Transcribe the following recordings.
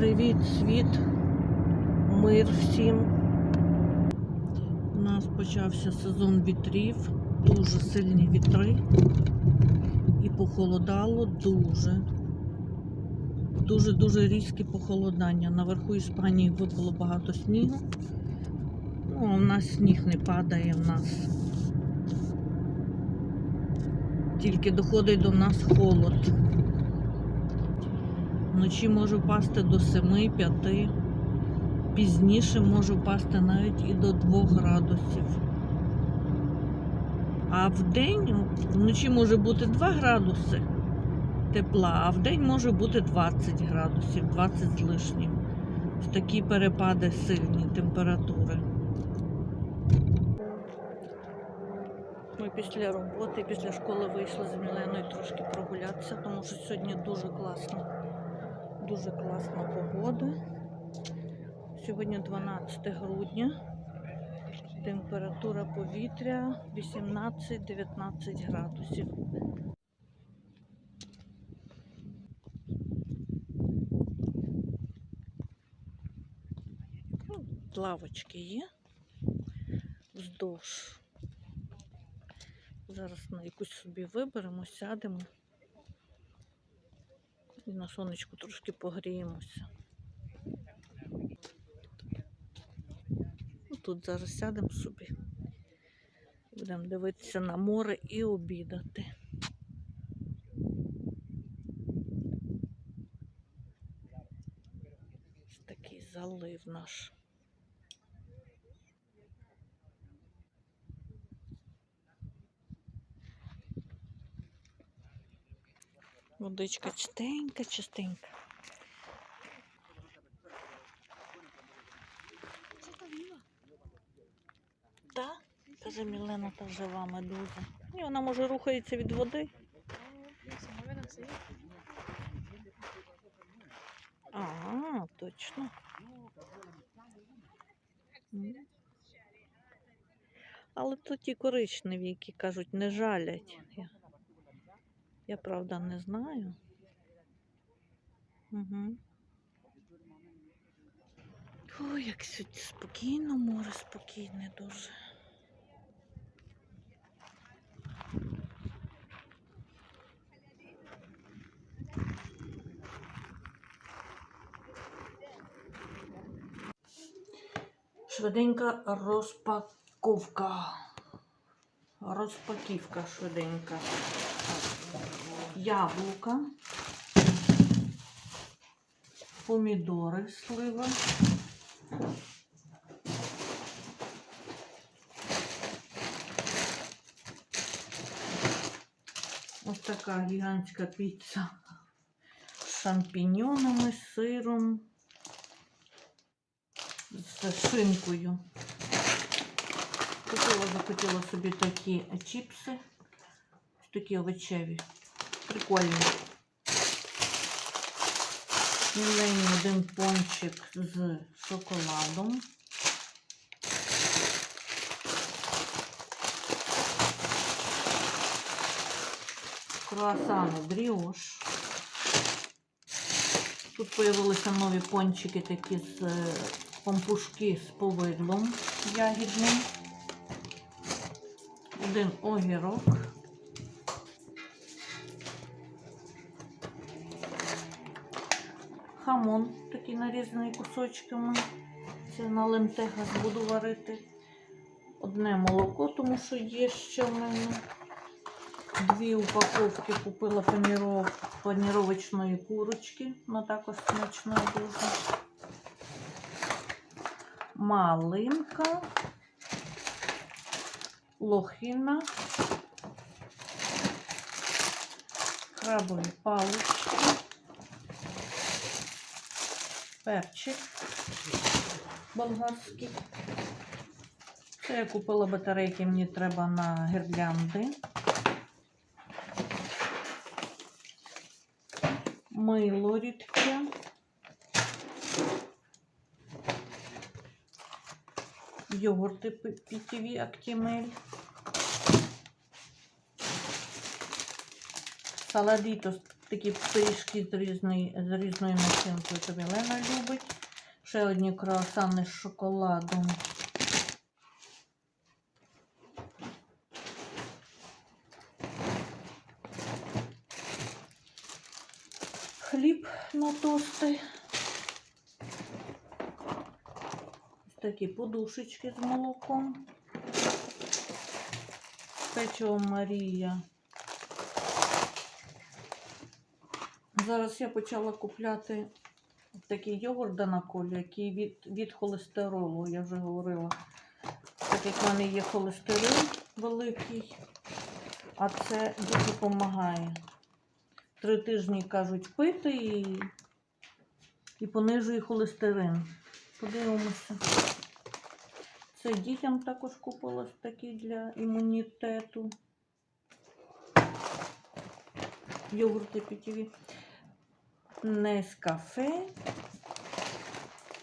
Привіт, світ, мир всім. У нас почався сезон вітрів, дуже сильні вітри. І похолодало дуже. Дуже-дуже різкі похолодання. Наверху Іспанії випало багато снігу. Ну, а в нас сніг не падає, в нас тільки доходить до нас холод. Вночі може впасти до 7-5, пізніше може впасти навіть і до 2 градусів. А в день вночі може бути 2 градуси тепла, а в день може бути 20 градусів, 20 з лишнім. Такі перепади сильні температури. Ми після роботи, після школи вийшли з Міленою трошки прогулятися, тому що сьогодні дуже класно. Дуже класна погода. Сьогодні 12 грудня. Температура повітря 18-19 градусів. Лавочки є вздовж. Зараз на якусь собі виберемо, сядемо і на сонечку трошки погріємося. Ну, Тут зараз сядемо собі. Будемо дивитися на море і обідати. Ось такий залив наш. Водичка чистенька, чистенька. Так, каже Мілена, та жива медуза. Ні, вона може рухається від води. А, точно. Але то ті коричневі, які кажуть, не жалять. Я, правда не знаю. Угу. Ой, як сьогодні спокійно, море спокійне дуже. Швиденька розпаковка. Розпаківка швиденька. Яблука, помідори, слива. Ось така гігантська піца з шампіньонами, сиром, з шинкою. Купила, захотіла собі такі чіпси, такі овочеві. Прикольні. Міленький один пончик з шоколадом. Круасани бріош. Тут появилися нові пончики такі з е, пампушки з повидлом ягідним. Один огірок. Хамон такий нарізаний кусочками. Це на лентегах буду варити. Одне молоко, тому що є ще в мене. Дві упаковки купила паніров... паніровочної курочки. Вона також смачна дуже. Малинка. Лохина. Крабові палички. Перчик болгарський. Це я купила батарейки, мені треба на гірлянди. Мило рідке. Йогурти питєві Актімель. Саладітос Такі пиріжки з, різної, з різною начинкою. Тобі Лена любить. Ще одні круасани з шоколадом. Хліб на тости. Ось такі подушечки з молоком. Печиво Марія. Зараз я почала купляти такий йогурт на колі, який від, від холестеролу, я вже говорила. Так як в мене є холестерин великий, а це дуже допомагає. Три тижні кажуть пити і, і понижує холестерин. Подивимося. Це дітям також купилось такий для імунітету. Йогурти питєві. Нескафе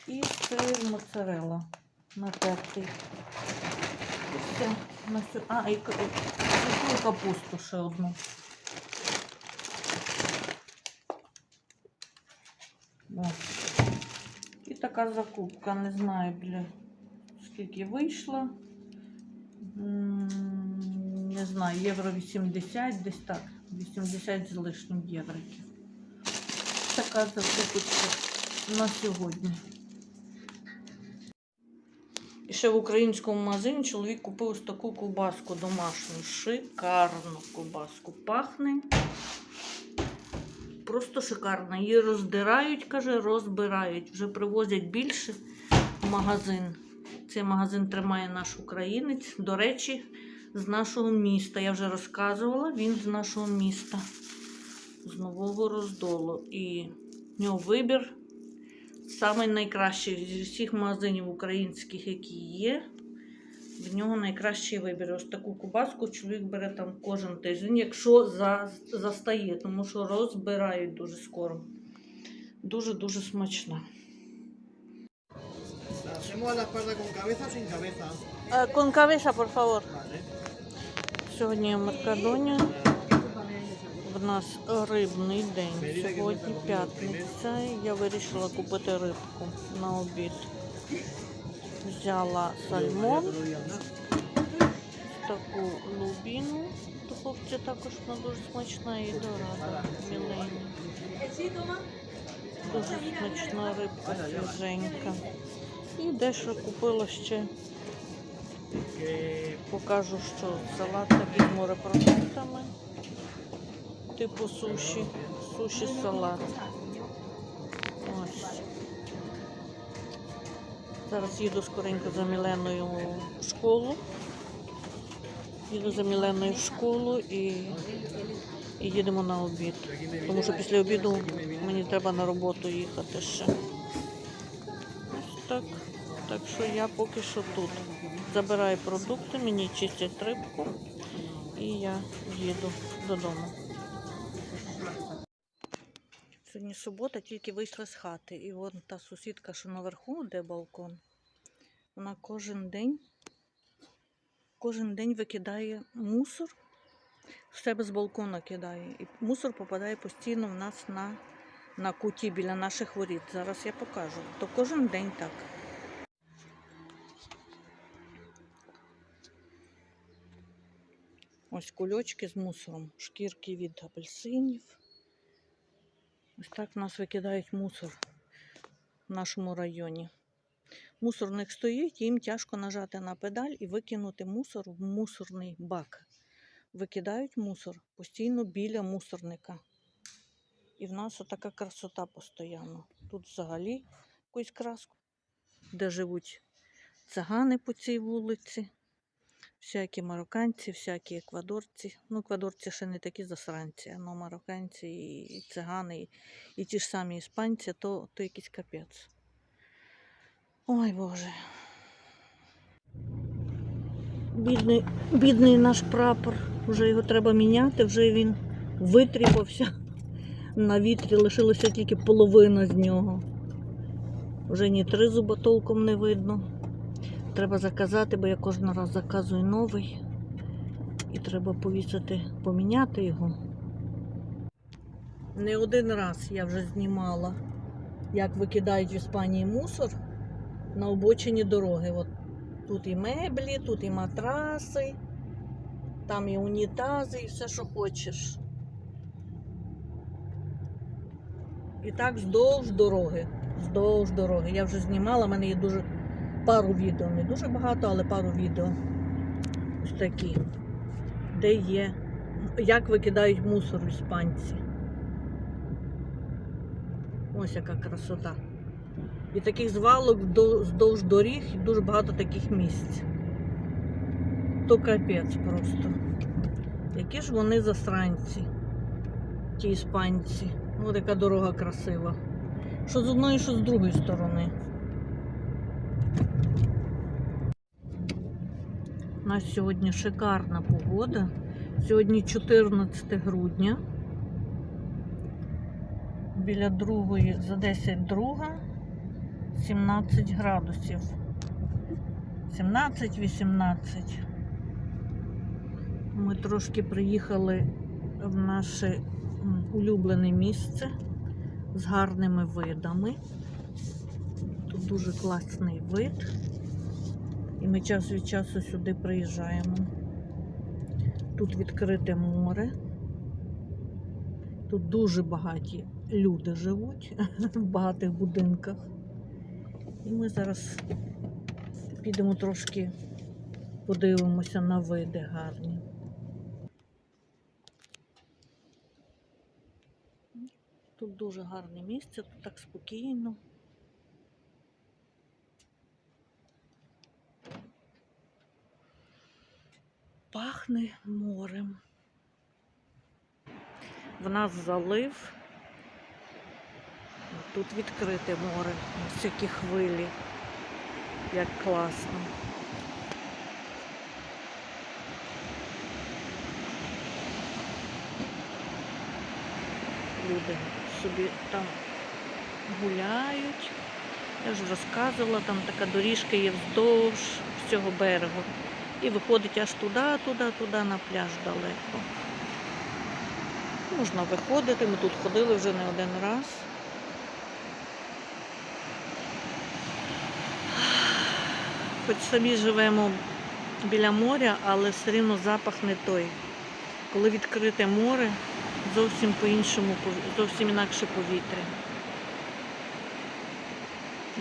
і сир моцарелла натертий. Все. А, і, і капусту ще одну. О. І така закупка, не знаю, бля, скільки вийшла. Не знаю, євро 80, десь так. 80 з лишнім євриків. Така закупочка на сьогодні. І ще в українському магазині чоловік купив ось таку ковбаску домашню. Шикарну ковбаску. Пахне. Просто шикарна. Її роздирають, каже, розбирають. Вже привозять більше в магазин. Цей магазин тримає наш українець. До речі, з нашого міста. Я вже розказувала, він з нашого міста. З нового роздолу. І в нього вибір самий найкращий зі всіх магазинів українських, які є. В нього найкращий вибір. Ось таку кубаску чоловік бере там кожен тиждень, якщо за, застає, тому що розбирають дуже скоро. Дуже-дуже смачна. Cabeza, por favor. Сьогодні Меркадоні. В нас рибний день. Сьогодні п'ятниця. Я вирішила купити рибку на обід. Взяла сальмон, таку лубіну. Духовці також вона дуже смачна і дорада. Міленька. Дуже смачна рибка свіженька. І дещо купила ще Покажу, що салат такий з морепродуктами, типу суші, суші салат. Зараз їду скоренько за Міленою в школу. Їду за Міленою в школу і, і їдемо на обід. Тому що після обіду мені треба на роботу їхати ще. Ось так. Так що я поки що тут. Забираю продукти, мені чистять рибку і я їду додому. Сьогодні субота, тільки вийшла з хати. І вон та сусідка, що наверху, де балкон, вона кожен день, кожен день викидає мусор, в себе з балкона кидає. І мусор попадає постійно в нас на, на куті біля наших воріт. Зараз я покажу. То кожен день так. Ось кульочки з мусором, шкірки від апельсинів. Ось так в нас викидають мусор в нашому районі. Мусорник стоїть, їм тяжко нажати на педаль і викинути мусор в мусорний бак. Викидають мусор постійно біля мусорника. І в нас отака красота постійно. Тут взагалі якусь краску, де живуть цигани по цій вулиці. Всякі марокканці, всякі еквадорці. Ну, еквадорці ще не такі засранці, але марокканці і, цигани, і, і ті ж самі іспанці, то, то якийсь капець. Ой Боже. Бідний, бідний наш прапор. Вже його треба міняти, вже він витріпався. На вітрі лишилося тільки половина з нього. Вже ні три зуба толком не видно. Треба заказати, бо я кожен раз заказую новий. І треба повісити, поміняти його. Не один раз я вже знімала, як викидають в Іспанії мусор на обочині дороги. От тут і меблі, тут і матраси, там і унітази, і все, що хочеш. І так вздовж дороги. Вздовж дороги. Я вже знімала, в мене є дуже пару відео. Не дуже багато, але пару відео. Ось такі. Де є. Як викидають мусор іспанці. Ось яка красота. І таких звалок вздовж доріг і дуже багато таких місць. То капець просто. Які ж вони засранці, ті іспанці. Ось яка дорога красива. Що з одної, що з другої сторони. У нас сьогодні шикарна погода. Сьогодні 14 грудня. Біля другої за 10 друга 17 градусів. 17-18. Ми трошки приїхали в наше улюблене місце з гарними видами. Тут дуже класний вид. І ми час від часу сюди приїжджаємо. Тут відкрите море. Тут дуже багаті люди живуть в багатих будинках. І ми зараз підемо трошки подивимося на види гарні. Тут дуже гарне місце, тут так спокійно. Пахне морем. В нас залив. Тут відкрите море, всякі хвилі. Як класно. Люди собі там гуляють. Я вже розказувала, там така доріжка є вздовж всього берегу. І виходить аж туди, туди, туди на пляж далеко. Можна виходити, ми тут ходили вже не один раз. Хоч самі живемо біля моря, але все рівно запах не той. Коли відкрите море, зовсім по-іншому, зовсім інакше повітря.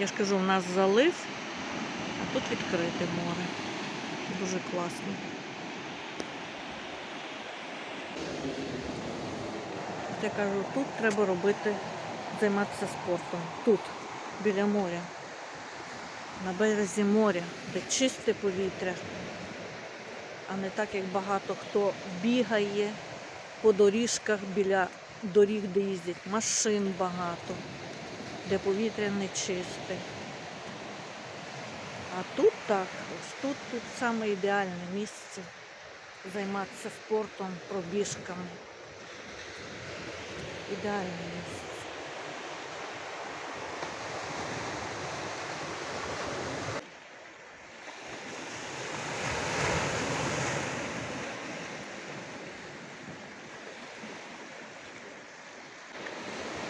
Я ж кажу, в нас залив, а тут відкрите море. Дуже класно. Я кажу, тут треба робити, займатися спортом. Тут, біля моря, на березі моря, де чисте повітря, а не так, як багато хто бігає по доріжках біля доріг, де їздять, машин багато, де повітря не чисте. А тут так, ось тут, тут саме ідеальне місце займатися спортом, пробіжками. Ідеальне місце.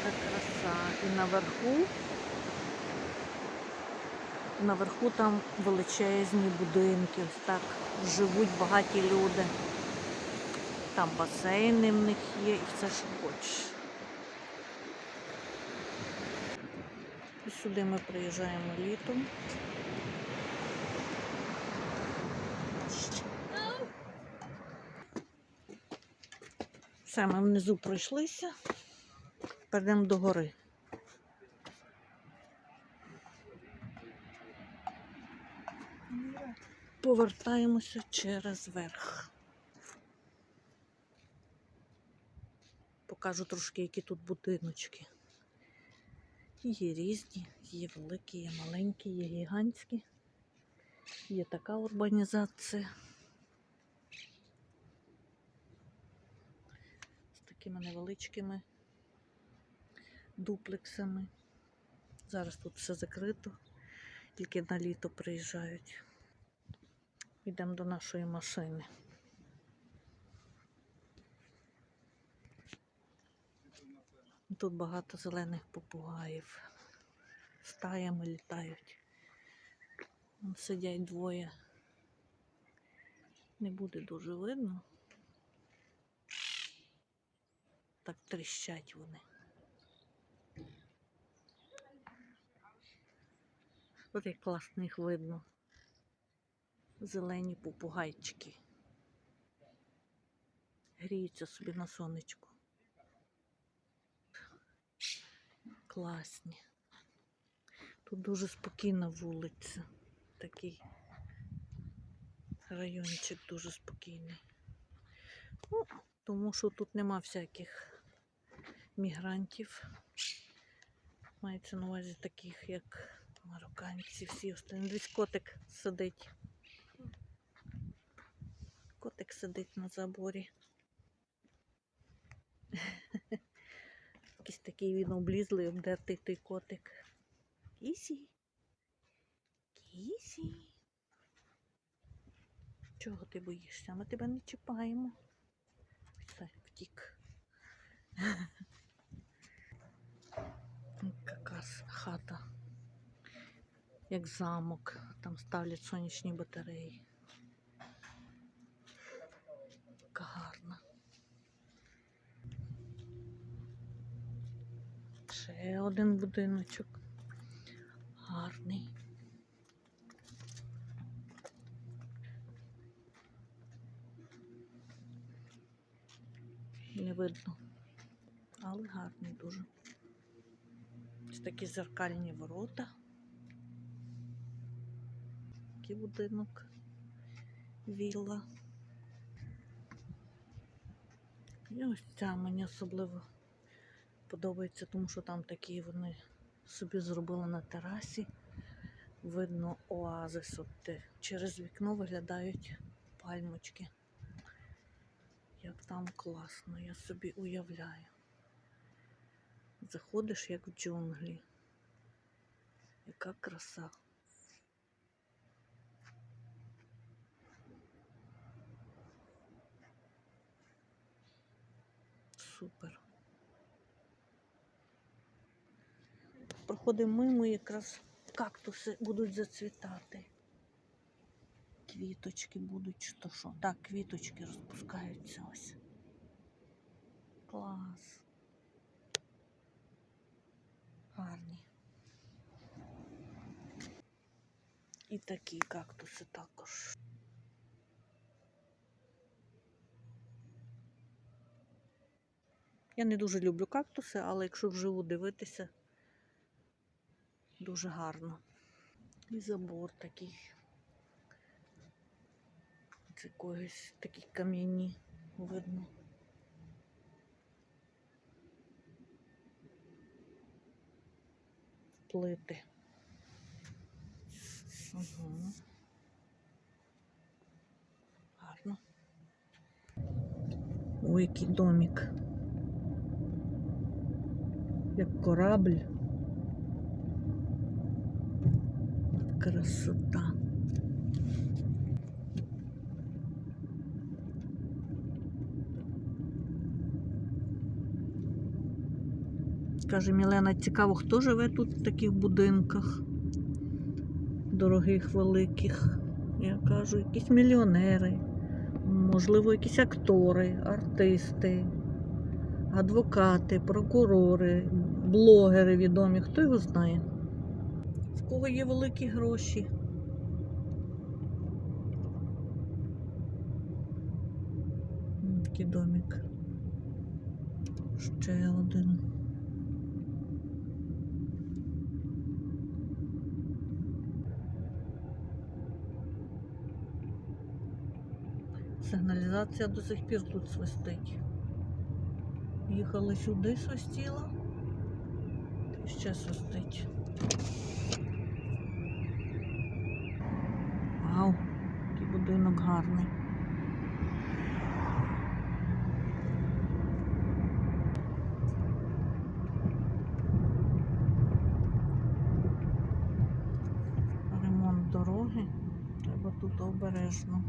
Так краса. І наверху, наверху там величезні будинки, ось так живуть багаті люди. Там басейни в них є і все, що хочеш. І сюди ми приїжджаємо літом. Все, ми внизу пройшлися. Перейдемо до гори. Повертаємося через верх. Покажу трошки, які тут будиночки. Є різні, є великі, є маленькі, є гігантські. Є така урбанізація. З такими невеличкими дуплексами. Зараз тут все закрито, тільки на літо приїжджають. Йдемо до нашої машини. Тут багато зелених попугаїв. Стаями літають. Вон Сидять двоє. Не буде дуже видно. Так тріщать вони. От як класно їх видно. Зелені попугайчики. Гріються собі на сонечку. Класні. Тут дуже спокійна вулиця. Такий райончик дуже спокійний. Ну, тому що тут нема всяких мігрантів. Мається на увазі таких, як марокканці, всі останні. Десь котик сидить. Котик сидить на заборі. Якийсь такий він облізлий, обдертий той котик. Кісі. Кісі. Чого ти боїшся? Ми тебе не чіпаємо. Все, втік. Якась хата. Як замок. Там ставлять сонячні батареї. Яка гарна. Ще один будиночок. Гарний. Не видно, але гарний дуже. Ось такі зеркальні ворота. Такий будинок. Вілла. І ось ця мені особливо подобається, тому що там такі вони собі зробили на терасі. Видно оазис. От через вікно виглядають пальмочки. Як там класно, я собі уявляю. Заходиш як в джунглі. Яка краса. Супер. Проходимо мимо, якраз кактуси будуть зацвітати. Квіточки будуть, що що. Так, квіточки розпускаються ось. Клас. Гарні. І такі кактуси також. Я не дуже люблю кактуси, але якщо вживу дивитися, дуже гарно. І забор такий. Це когось такі кам'яні видно. Плити. Угу. Гарно. Ой, який домик. Як корабль. Красота. Каже Мілена, цікаво, хто живе тут в таких будинках дорогих, великих. Я кажу, якісь мільйонери, можливо, якісь актори, артисти, адвокати, прокурори, блогери відомі, хто його знає. В кого є великі гроші. Такий домик. Ще один. Сигналізація до сих пір тут свистить. Їхали сюди, свистіла. І ще свистить. Вау, який будинок гарний. Ремонт дороги. Треба тут обережно.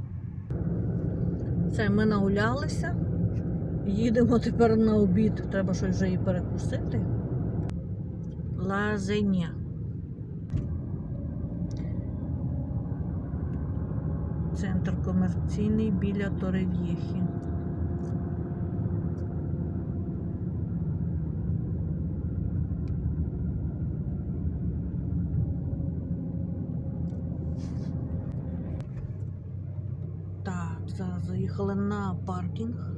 Все, ми нагулялися Їдемо тепер на обід. Треба щось вже і перекусити. Лазеня. Центр комерційний біля Торев'єхі. Так, зараз заїхали на паркінг.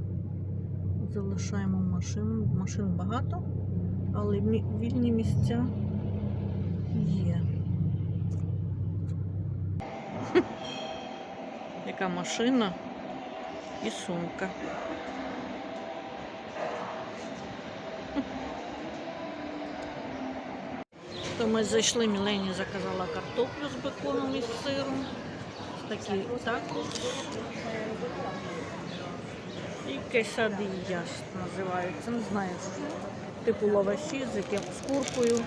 Залишаємо машину. Машин багато, але вільні місця є. Яка машина і сумка. То ми зайшли, Мілені заказала картоплю з беконом і сиром. Такі також. І quesadillas називаються. Не знаю, типу лаваші з яким з куркою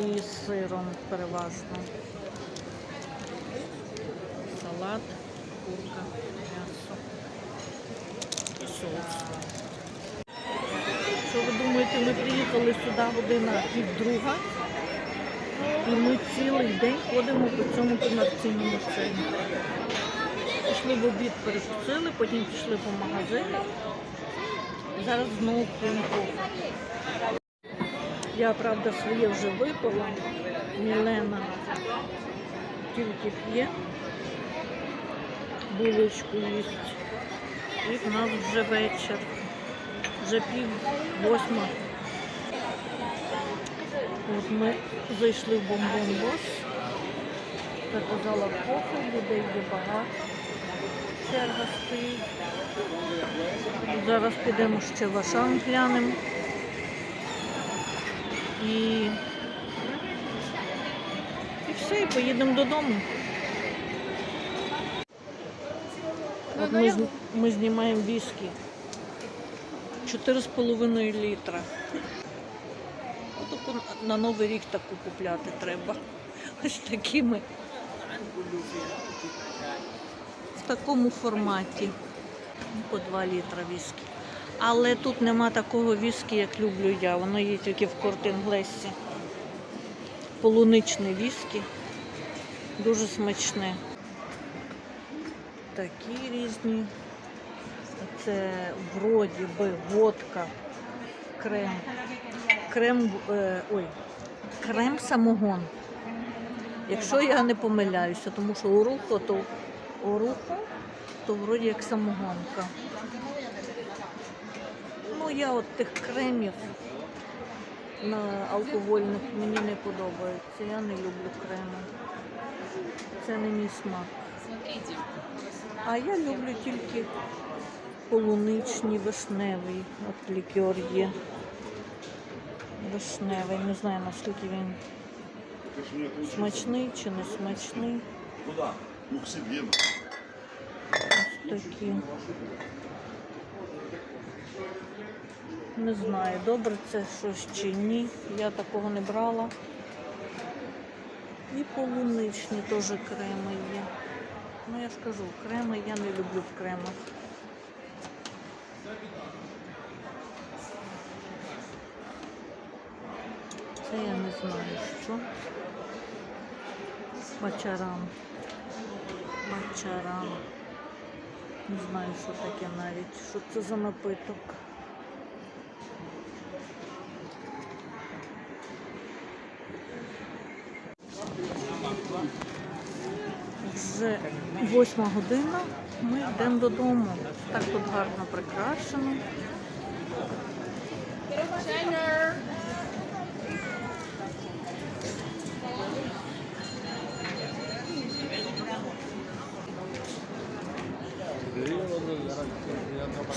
і з сиром переважно. Салат, курка, м'ясо і соус. Що ви думаєте, ми приїхали сюди година пів друга, і ми цілий день ходимо по цьому комерційному центру. Пішли в обід, перекусили, потім пішли по магазинам. Зараз знову п'ємо. Я, правда, своє вже випила. Мілена тільки п'є, булочку їсть. І в нас вже вечір. Вже пів восьма. Ми зайшли в бомбон-бос. Заказала кофе, людей є багато. Черга стоїть. Зараз підемо ще в Ашан глянемо. І... і все, і поїдемо додому. От ми, ми знімаємо віскі. 4,5 літра. Отаку на Новий рік таку купляти треба. Ось такими. В такому форматі. По 2 літра віскі. Але тут нема такого віскі, як люблю я. Воно є тільки в Кортінглесі. Полуничне віскі. Дуже смачне. Такі різні. Це вроді би водка, крем. Крем, е, ой, крем самогон. Якщо я не помиляюся, тому що урухо, то урухо, то вроді як самогонка. Ну, я от тих кремів на алкогольних мені не подобається. Я не люблю креми. Це не мій смак. А я люблю тільки полуничний, вишневий. От лікер є. Вишневий. Не знаю наскільки він смачний чи не смачний. Ну, себе. Ось такі. Не знаю, добре це щось чи ні. Я такого не брала. І полуничні теж креми є. Ну я ж кажу, креми я не люблю в кремах. Це я не знаю що. Бачаран. Бачаран. Не знаю, що таке навіть. Що це за напиток. Вже восьма година. Ми йдемо додому. Так тут гарно прикрашено.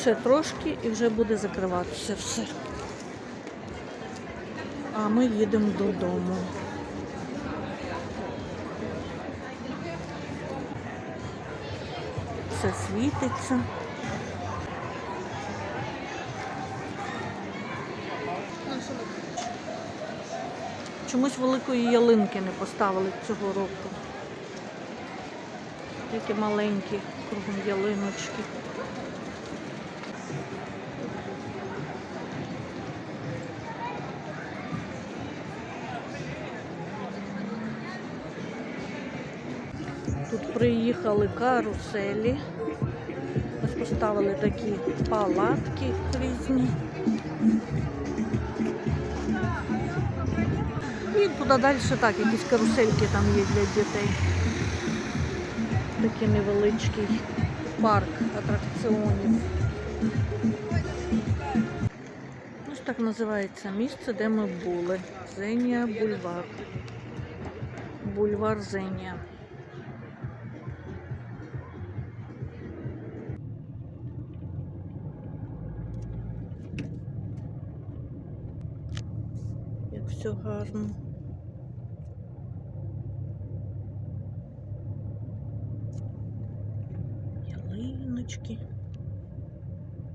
Ще трошки і вже буде закриватися все. А ми їдемо додому. Все світиться. Чомусь великої ялинки не поставили цього року. Тільки маленькі кругом ялиночки. Приїхали каруселі. Ось поставили такі палатки різні. І туди далі так, якісь карусельки там є для дітей. Такий невеличкий парк атракціонів. Ось так називається місце, де ми були. Зенія бульвар. Бульвар Зенія. Все гарно. Ялиночки.